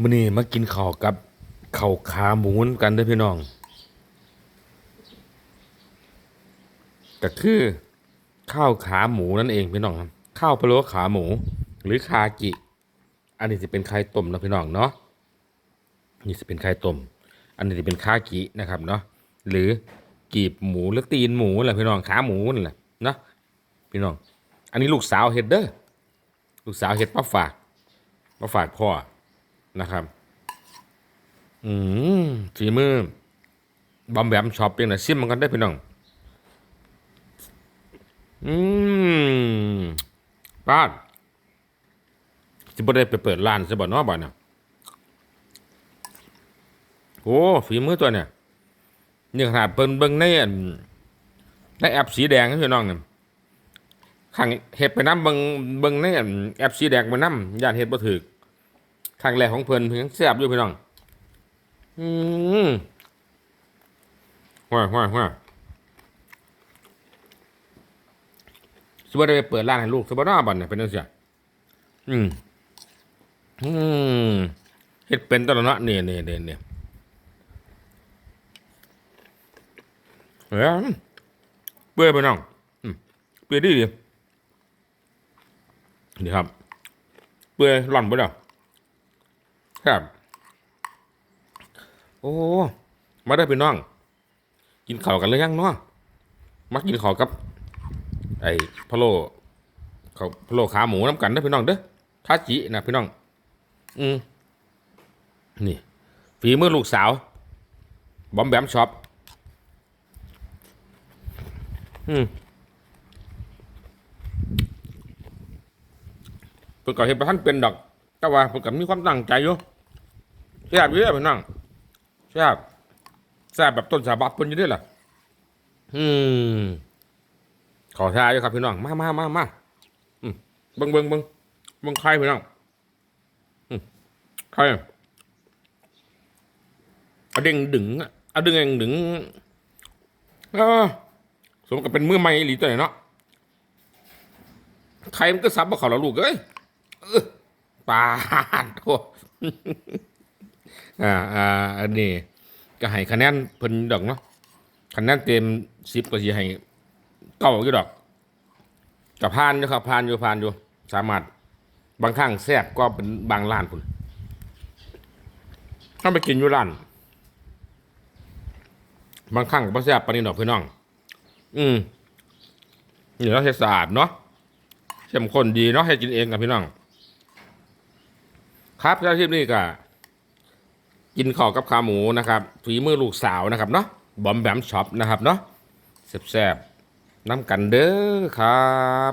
มื้อนี้มากินข้าวกับข้าวขาหมูนกันเด้อพี่น้อง ก็คือข้าวขาหมูนั่นเองพี่น้องครับข้าวพะโล้ขาหมู หรือคากิ อันนี้จะเป็นไข่ต้มนะพี่น้องเนาะนี่จะเป็นไข่ต้ม อันนี้จะเป็นคากินะครับเนาะหรือกีบหมูหรือตีนหมูแหละพี่น้องขาหมูนั่นแหละเนาะพี่น้อง อันนี้ลูกสาวเฮ็ดเด้อลูกสาวเฮ็ดมาฝากมาฝากพ่อ นะครับ อืมฝีมือบอมแบมช็อปเองนะซิมมันกันได้พี่น้อง อืมป้าดสิบ่ได้ไปเปิดร้านซะบ่เนาะบ่เนี่ยโอ้ฝีมือตัวเนี่ยนี่ขนาดเปิ้นเบิ่งในอันในแอปสีแดงพี่น้องเนี่ยข้างเฮ็ดไปน้ำเบิ่งเบิ่งในอันแอปสีแดงไปน้ำย่านเฮ็ดบ่ถูก ครั้งแรกของเพิ่นเพิ่นยังแซ่บอยู่พี่น้อง อืมว้ายว้าว้าสมมติได้ไปเปิดร้านให้ลูกสมมติว่าบันเนี่ยเป็นจังซี่อืมอืมเฮ็ดเป็นตลอดเนาะเนี่ยเนี่ยเนี่ยเนี่ยเอ้ยเปื่อยไปน้องอืมเปื่อยดีดีนี่ครับ เปื่อยร่อนไปแล้ว ครับ โอ้ มาได้พี่น้อง กินข้าวกันหรือยังเนาะมากินข้าวกับ ไอ้พะโล้ข้าพะโลขาหมูน้ำกันเด้พี่น้องเด้อทาจินะพี่น้อง อืมนี่ ฝีมือลูกสาว บอมแบมช็อป อืมเพิ่นก็เห็นประทันเป็นดอก แต่ว่าเพิ่นก็มีความตั้งใจอยู่ แซ่บอยู่เด้อพี่น้องแซ่บแซ่บแบบต้นฉบับเพิ่นอยู่ด้วยล่ะอืมขอทายด้วยครับพี่น้องมามามามาอืมเบิ่งเบิ่งเบิ่งเบิ่งไข่พี่น้องอืมไข่เอาเด้งดึงอะเอาดึงเองดึงเออสมกับเป็นมือใหม่อีหลีตัวไหนเนาะไข่มันก็ซับบ่เขาแล้วลูกเอ้ยเออปาดโท อ่าอ่าอันนี้ก็ให้คะแนนเพิ่นดอกเนาะคะแนนเต็มสิบก็สิให้เก้าอยู่ดอกกับพานอยู่ครับพานอยู่พานอยู่ สามารถบางครั้งแซ่บก็เป็นบางร้านพุ่นถ้าไปกินอยู่ร้านบางครั้งก็แซ่บปานนี้ดอกพี่น้อง อืมนี่เราเฮ็ดสะอาดเนาะเข้มข้นดีเนาะให้กินเองกับพี่น้อง ครับเจ้าที่นี่ก็ กินข้าวกับขาหมูนะครับฝีมือลูกสาวนะครับเนาะบอมแบมช็อปนะครับเนาะแซ่บๆน้ำกันเด้อครับ